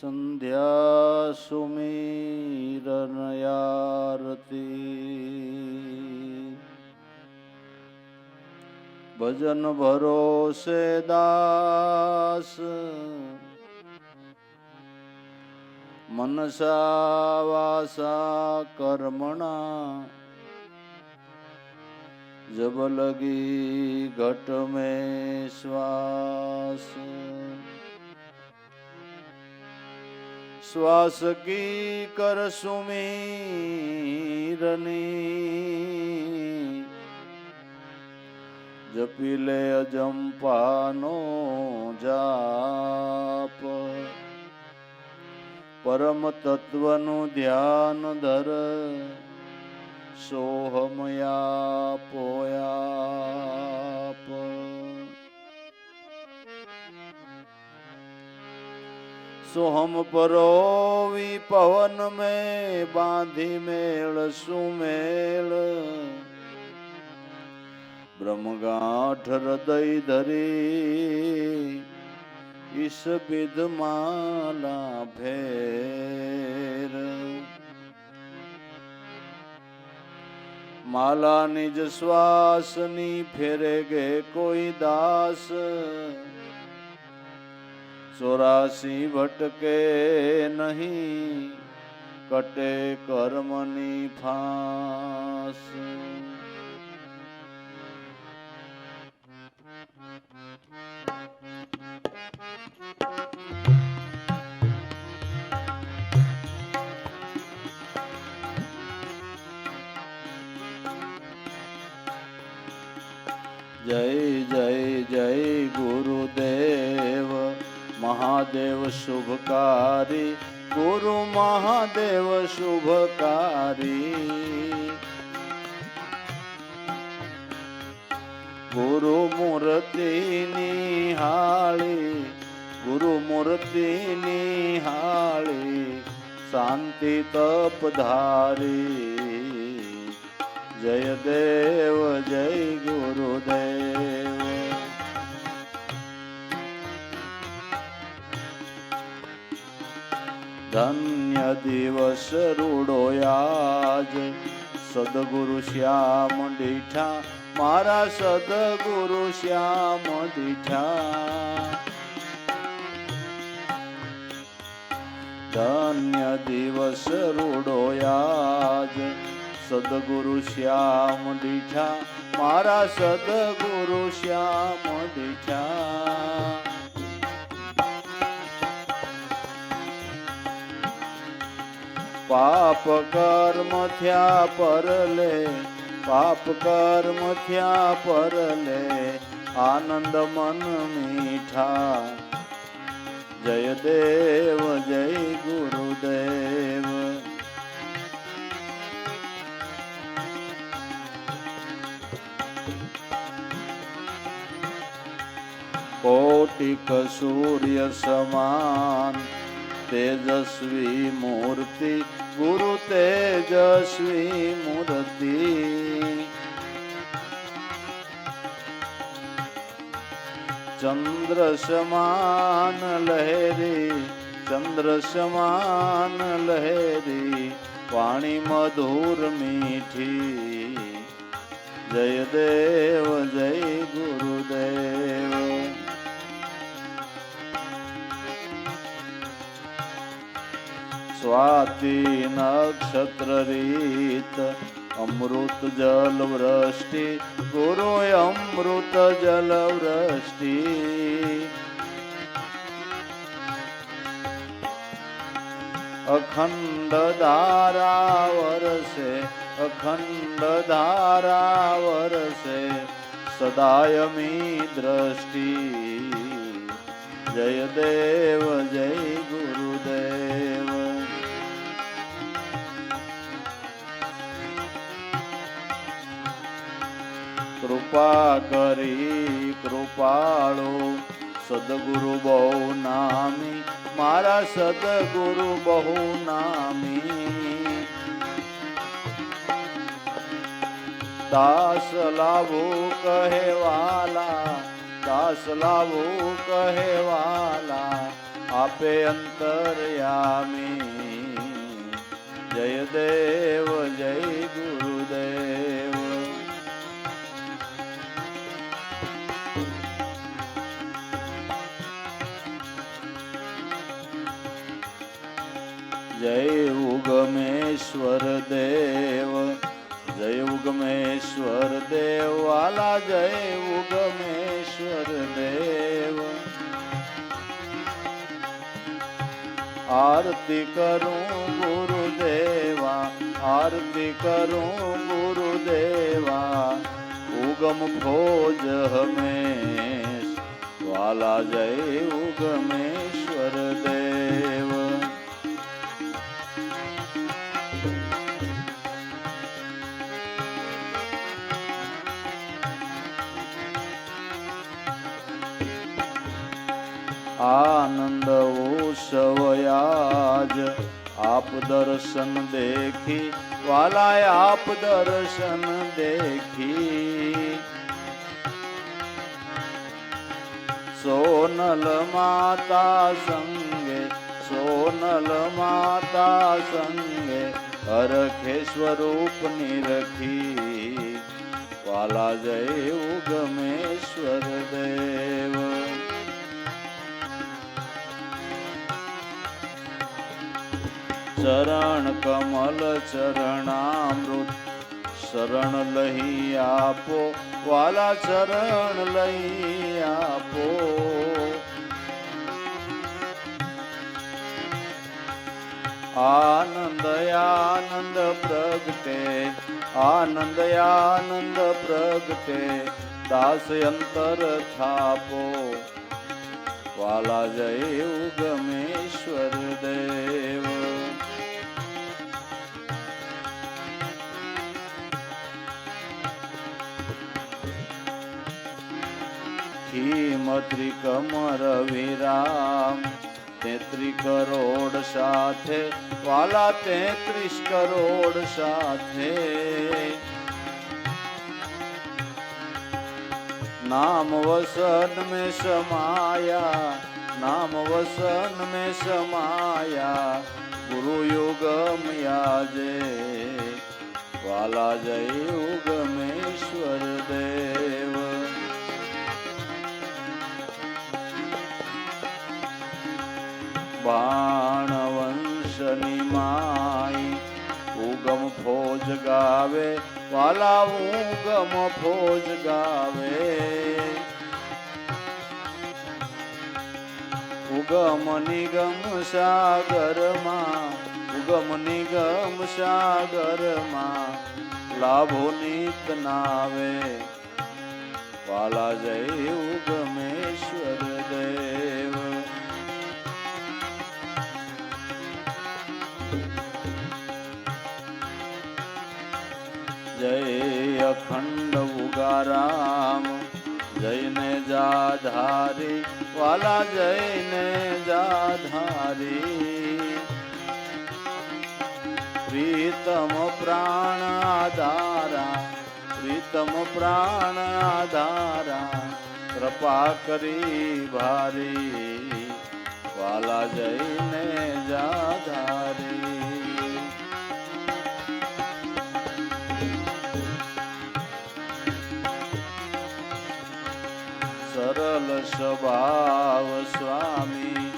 સંધ્યા સુમીરનયારતી ભજન ભરોસે દાસ. મનસા વાસા કર્મણા. જબ લગી ઘટ में શ્વાસ. શ્વાસ કી કર સુમીરની? જપી લે અજંપાનો જાપ. પરમ તત્વનું ધ્યાન ધર સોહમયા પોયાપ સોહમ પરોવી પવન મેં, બાંધી મેળ, સુમેળ. બ્રહ્મગાંઠ હૃદય ધરી ઈશ વિધ માલા ભેર માલા નિજ શ્વાસની ફેરે ગે કોઈ દાસ. ચોરાસી ભટકે નહીં કટે કર્મની ફાસ. જય જય જય ગુરુદેવ. મહાદેવ શુભકારી. ગુરુ મહાદેવ શુભકારી. ગુરુ મૂર્તિ નિહાળી. ગુરુ મૂર્તિ નિહાળી. શાંતિ તપ ધારી. જય દેવ, જય ગુરુદેવ. धन्य दिवस रुडोयाज सद्गुरु श्याम दिठा मारा सद्गुरु श्याम दिठा धन्य दिवस रुडोयाज सद्गुरु श्याम दिठा मारा सद्गुरु श्याम दिठा પાપ કર્મ થયા પરલે પાપ કર્મ થયા પરલે આનંદ મન મીઠા. જય દેવ, જય ગુરુદેવ. કોટિક સૂર્ય સમાન તેજસ્વી મૂર્તિ, ગુરુ તેજસ્વી મૂર્તિ. ચંદ્ર સમાન લહેરી, ચંદ્ર સમાન લહેરી પાણી મધુર મીઠી. જય દેવ, જય ગુરુદેવ. સ્વાતિ નક્ષત્ર રીત અમૃત જલ વૃષ્ટિ ગુરુ અમૃત જલ વૃષ્ટિ અખંડ ધારા વરસે અખંડ ધારા વરસે સદાયમી દ્રષ્ટિ જય દેવ જય ગુરુદેવ કૃપા કરી, કૃપાળો સદગુરુ બહુ નામી, મારા સદગુરુ બહુ નામી. દાસ લાવો કહેવાલા, દાસ લાવો કહેવાલા, આપે અંતરયામી. જય દેવ, જય ગુરુદેવ જય ઉગમેશ્વર દેવ જય ઉગમેશ્વર દેવ વાલા જય ઉગમેશ્વર દેવ આરતી કરું ગુરુદેવા આરતી કરું ગુરુદેવા ઉગમ ભોજ હમેશ વાલા જય ઉગમેશ્વર આપ દર્શન દેખી વાલાય આપ દર્શન દેખી સોનલ માતા સંગે સોનલ માતા સંગે હરખે સ્વરૂપ નિરખી વાલા જય ઉગમેશ્વર દેવ ચરણ કમલ ચરણામૃત. શરણ લહી આપો, વાલા ચરણ લહી આપો. આનંદ આનંદ પ્રગટે, આનંદ આનંદ પ્રગટે, દાસ અંતર થાપો. વાલા જય ઉગમેશ્વર દેવ સખી મત્રી કમર વિરામ. તેત્રી કરોડ સાથે, વાલા તેત્રીસ કરોડ સાથે. નામ વસન મેં સમાયા નામ વસન મેં સમાયા ગુરુ યુગમ યાજે વાલા જય યુગમેશ્વર દેવ બાણ માય ઉગમ ફોજ ગાવે, વાલા ઉગમ ફોજ ગાવે. ઉગમ નિગમ સાગરમાં, ઉગમ નિગમ સાગરમાં લાભો નીત નાવે. વાલા જય ઉગમેશ્વર ઉગારામ જયને જાધારી વાલા જયને જાધારી પ્રીતમ પ્રાણ આધારા, પ્રીતમ પ્રાણ આધારા. કૃપા કરી ભારી, વાલા જયને જાધારી સ્વભાવ સ્વામી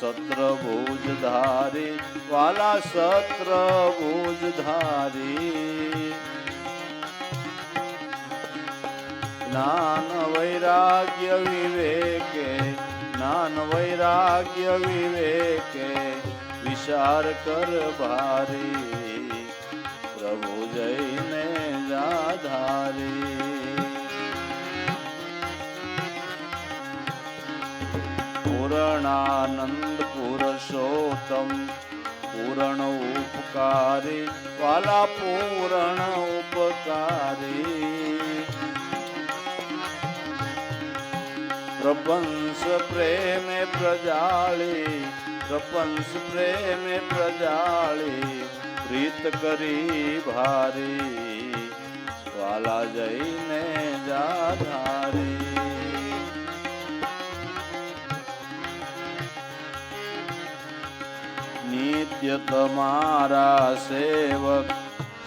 સત્ર ભુજ ધારી, વાલા સત્ર ભુજ ધારી. જ્ઞાન વૈરાગ્ય વિવેકે જ્ઞાન વૈરાગ્ય વિવેકે, વિચાર કર ભારી, પ્રભુ જઈને જાધારી પૂર્ણાનંદ પુરુષોત્તમ પૂરણ ઉપકારી વાલા પૂરણ ઉપકારી પ્રપંસ પ્રેમે પ્રજાળી પ્રપંસ પ્રેમે પ્રજાળી પ્રીત કરી ભારી વાલા જઈને જાધારી નિત્ય તમારા સેવક,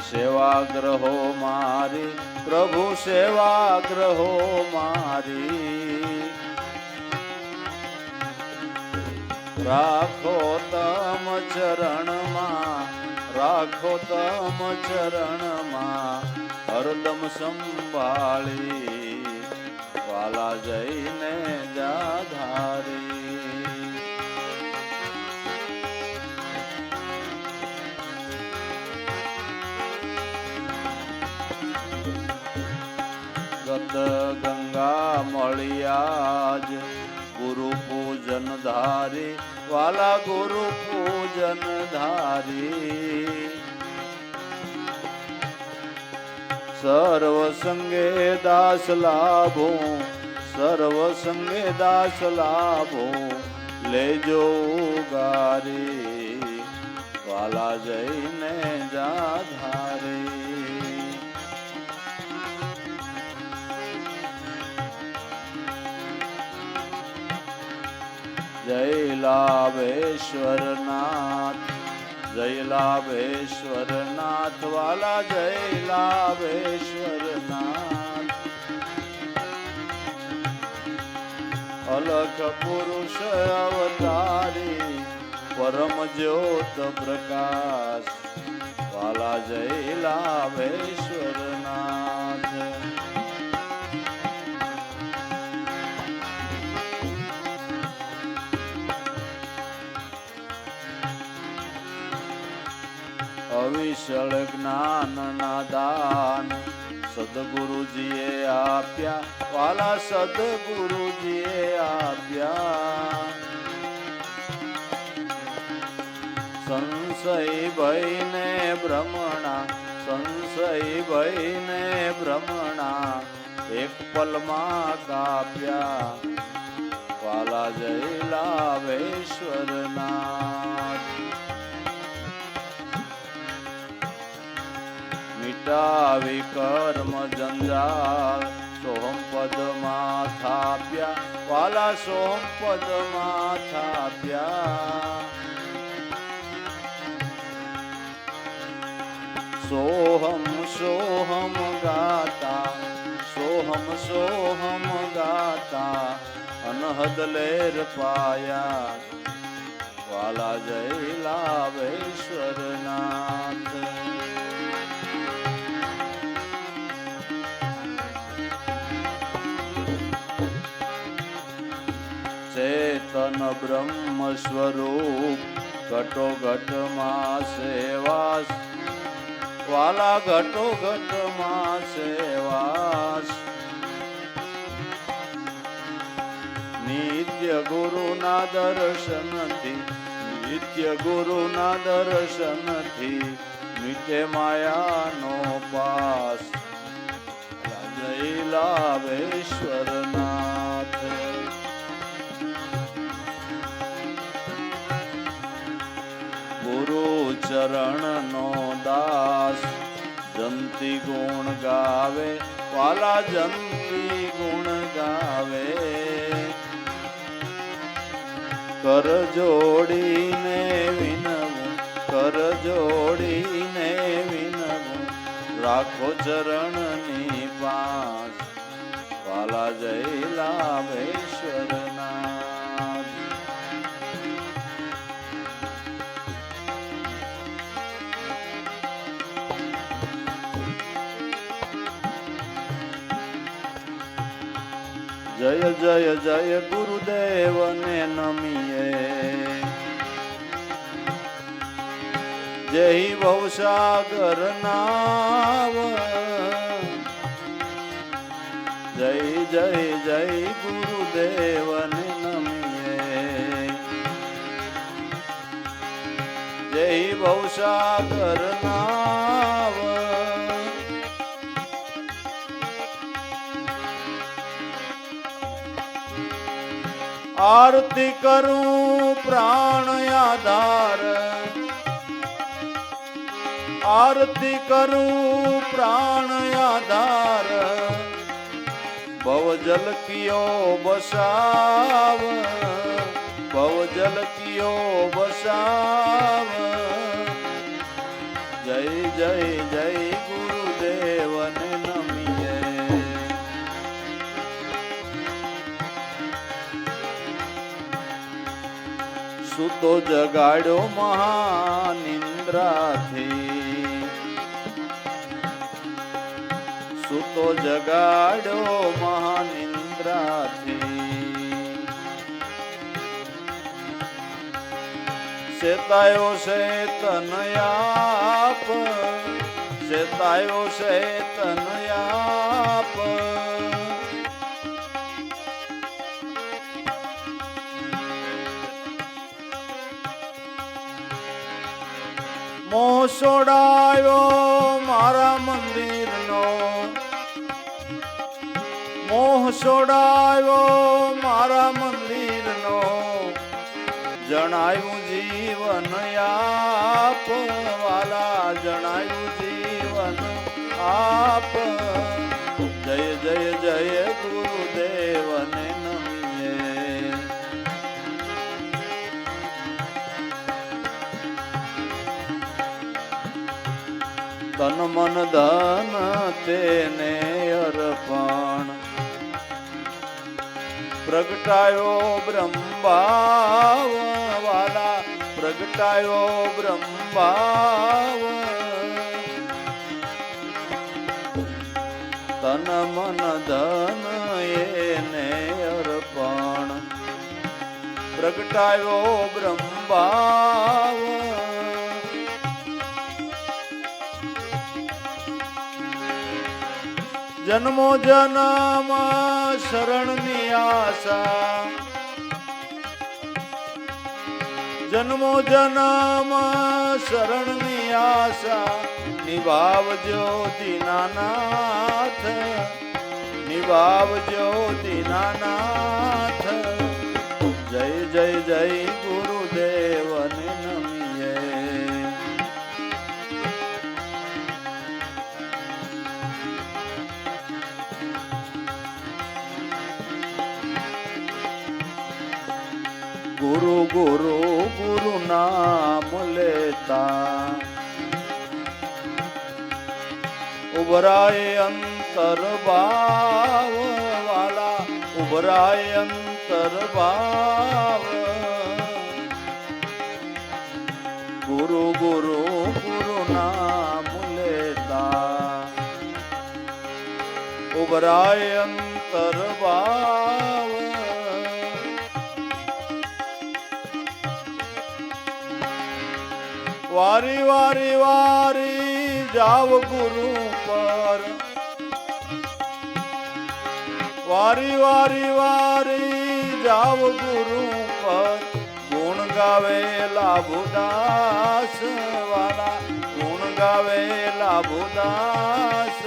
સેવાગ્રહો મારી, પ્રભુ સેવાગ્રહો મારી. રાખો તમ ચરણમાં, રાખો તમ ચરણમાં, હરદમ સંભાળી, વાલા જઈને જાધારી ગત ગંગા મળ્યાજ. જ ગુરુ પૂજન ધારી, વાલા ગુરુ પૂજન ધારી. સર્વ સંગે દાસ લાભો, સર્વ સંગે દાસ લાભો, લેજો ગારી વાલા જઈને જાધારી જય લાભેશ્વર નાથ જય લાભેશ્વર નાથ વાલા જય લાભેશ્વર નાથ અલખ પુરુષ અવતારી, પરમ જ્યોત પ્રકાશ, વાલા જય અવિશળ જ્ઞાનના દાન સદગુરુજીએ આપ્યા, વાલા સદગુરુજીએ આપ્યા. સંશય ભયને ભ્રમણા સંશય ભયને ભ્રમણા, એક પલમાં કાપ્યા. વાલા જયલા લાભેશ્વર નાથ મિટાવી કર્મ જંજાળ. સોહમ પદમાં થાપ્યા વાલા સોહમ પદમાં થાપ્યા સોહમ સોહમ ગાતા. સોહમ સોહમ ગાતા. અનહદ લેર પાયા. વાલા જય લાભેશ્વર બ્રહ્મ સ્વરૂપ ઘટો ઘટમાં સેવાસ. વાલા ઘટો ઘટમાં સેવાસ. નિત્ય ગુરુના દર્શનથી, નિત્ય ગુરુના દર્શનથી મિટે માયાનો પાસ. જય લાભેશ્વર ચરણનો દાસ. જંતી ગુણ ગાવે, વાલા જંતી ગુણ ગાવે. કર જોડીને વિનવું, કર જોડીને વિનવું, રાખો ચરણની પાસ. વાલા જય લાભેશ્વર. જય જય જય ગુરુદેવને નમીએ. જય ભવસાગર નાવ. જય જય જય ગુરુદેવને નમીએ. જય ભવસાગર નાવ. આરતી કરું પ્રાણ આધાર. આરતી કરું પ્રાણ આધાર. ભવજલ કિયો બસાવ ભવજલ કિયો બસાવ જય જય જય સુતો જગાડ્યો મહાનિંદ્રાથી સુતો જગાડ્યો મહાનિંદ્રાથી શેતાયો છે તનયાપ શેતાયો છે તનયાપ છોડાયો મારા મંદિરનો. મોહ છોડાયો મારા મંદિરનો. જણાયું જીવન આપવાલા જણાયું જીવન આપ. જય જય જય ગુરુદેવને તન મન ધન તેને અર્પણ. પ્રગટાયો બ્રહ્માવ વાલા પ્રગટાયો બ્રહ્માવ. તન મન ધન એને અર્પણ. પ્રગટાયો બ્રહ્માવ. જન્મો જન્મ શરણની આશા. જન્મો જન્મ શરણની આશા. નિભાવજો દીનાનાથ. નિભાવજો દીનાનાથ. જય જય જય ગુરુદેવને ગુરુ ગુરુ નામ લેતા. ઉભરાય અંતર ભાવ વાલા ઉભરાય અંતર ભાવ. ગુરુ ગુરુ ગુરુ નામ લેતા. ઉભરાય અંતર ભાવ વારી વારી વારી જાવ ગુરુ પર. વારી વારી વારી જાવ ગુરુ પર. ગુણ ગાવે લાભુદાસ વાલા. ગુણ ગાવે લાભુદાસ.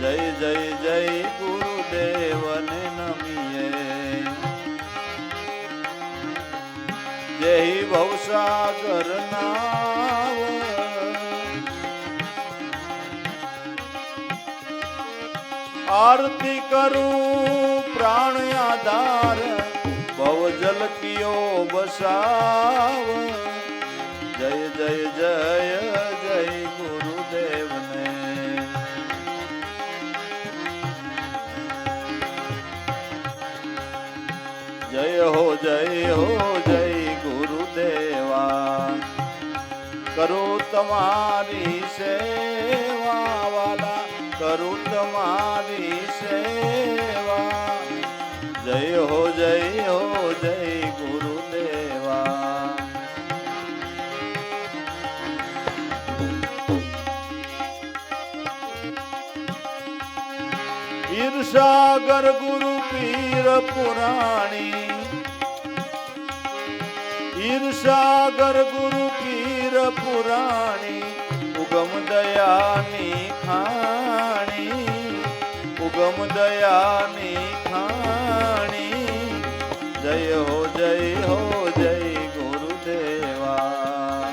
જય જય જય ગુરુદેવને જય ભવસાગર નાવ. આરતી કરું પ્રાણ આધાર ભવજલ કિયો બસાવ જય જય જય તમારી સેવા વાલા કરું તમારી સેવા. જય હો જય હો, જય ગુરુદેવા. ઈર્ષાગર ગુરુ પીર પુરાણી. ઈર્ષાગર ગુરુ પીર પુરાણી, ઉગમ દયાની ખાણી, ઉગમ દયાની ખાણી. જય હો જય હો, જય ગુરુદેવા.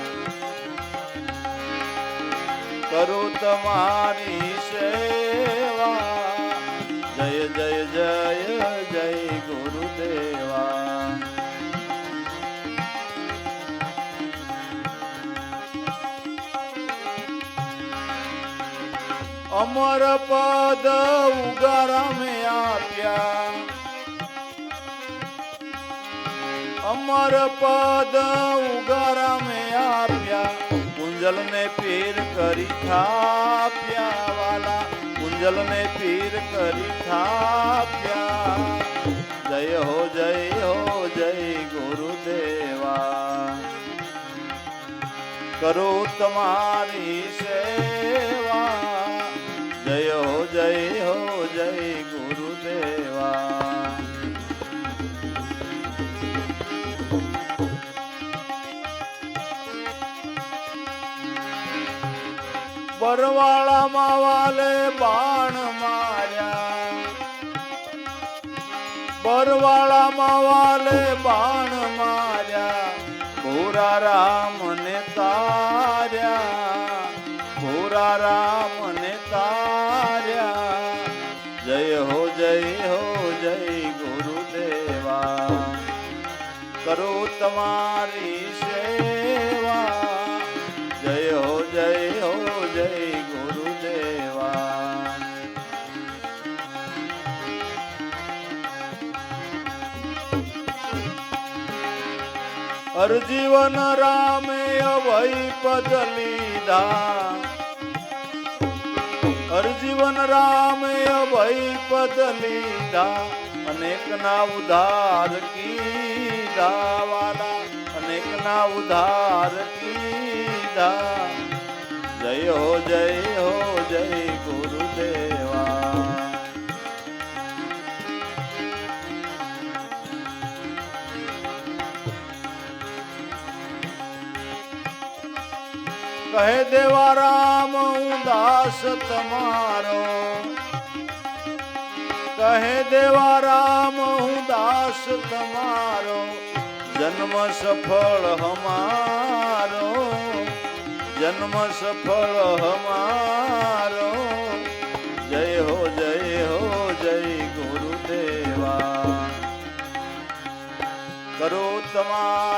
કરું તમારી સેવા અમર પદ ઉગારામે આપ્યા. અમર પદ ઉગારામે આપ્યા. કુંજલ ને પીર કરી થાપ્યા વાલા. કુંજલ ને પીર કરી થાપ્યા. જય હો જય હો, જય ગુરુદેવા. કરો તમારી સેવા. જય હો જય ગુરુદેવા. બરવાળામાં વાલે બાણ માર્યા. બરવાળામાં વાલે બાણ માર્યા. ભૂરા રામને તમારી સેવા. જય હો જય હો, જય ગુરુદેવા. અરજીવન રામે અભય પદ લીધા. અરજીવન રામે અભય પદ લીધા. અનેક ના ઉધાર કી અનેક ના ઉધાર કીધા. જય હો જય હો, જય ગુરુદેવા. કહે દેવા રામ ઉદાસ દાસ તમારો. કહે દેવા રામ, હું દાસ તમારો. જન્મ સફળ હમારો જન્મ સફળ હમારો. જય હો જય હો જય ગુરુદેવા. કરો તમારી